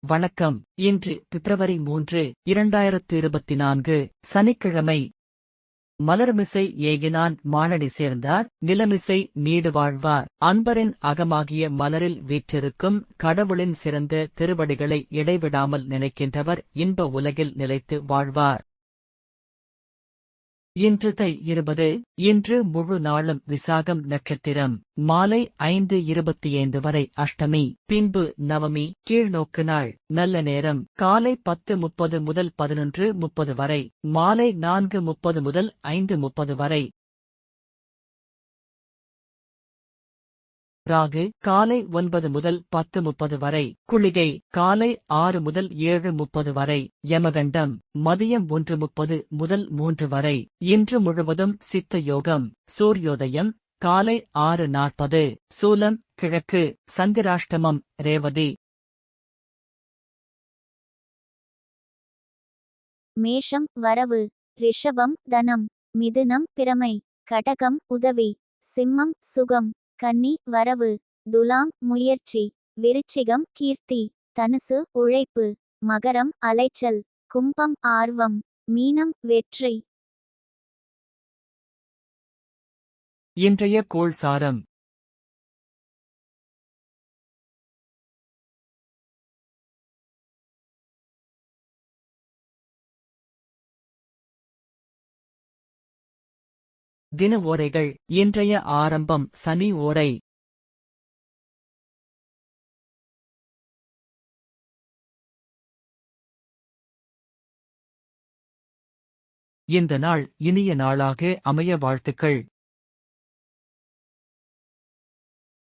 வணக்கம். இன்று பிப்ரவரி மூன்று இரண்டாயிரத்து இருபத்தி நான்கு சனிக்கிழமை. மலர்மிசை ஏகினான் மானடி சேர்ந்தார் நிலமிசை நீடு வாழ்வார். அன்பரின் அகமாகிய மலரில் வீற்றிருக்கும் கடவுளின் சிறந்த திருவடிகளை இடைவிடாமல் நினைக்கின்றவர் இன்ப உலகில் நிலைத்து வாழ்வார். இன்று தை இருபது இன்று முழு நாளும் விசாகம் நட்சத்திரம் மாலை ஐந்து இருபத்தி ஐந்து வரை அஷ்டமி பின்பு நவமி கீழ்நோக்கு நாள் நல்ல நேரம் காலை பத்து முப்பது முதல் பதினொன்று முப்பது வரை மாலை நான்கு முப்பது முதல் ஐந்து முப்பது வரை ராகு காலை ஒன்பது முதல் பத்து முப்பது வரை குளிகை காலை ஆறு முதல் ஏழு முப்பது வரை யமகண்டம் மதியம் ஒன்று முப்பது முதல் மூன்று வரை இன்று முழுவதும் சித்த யோகம் சூரியோதயம் காலை ஆறு நாற்பது சூலம் கிழக்கு சந்திராஷ்டமம் ரேவதி. மேஷம் வரவு ரிஷபம் தனம் மிதுனம் பிரமை கடகம் உதவி சிம்மம் சுகம். கன்னி வரவு துலாம் முயற்சி விருச்சிகம் கீர்த்தி தனுசு உழைப்பு மகரம் அலைச்சல் கும்பம் ஆர்வம் மீனம் வெற்றி. இன்றைய கோள் சாரம் தின ஓரைகள் இன்றைய ஆரம்பம் சனி ஓரை. இந்த நாள் இனிய நாளாக அமைய வாழ்த்துக்கள்.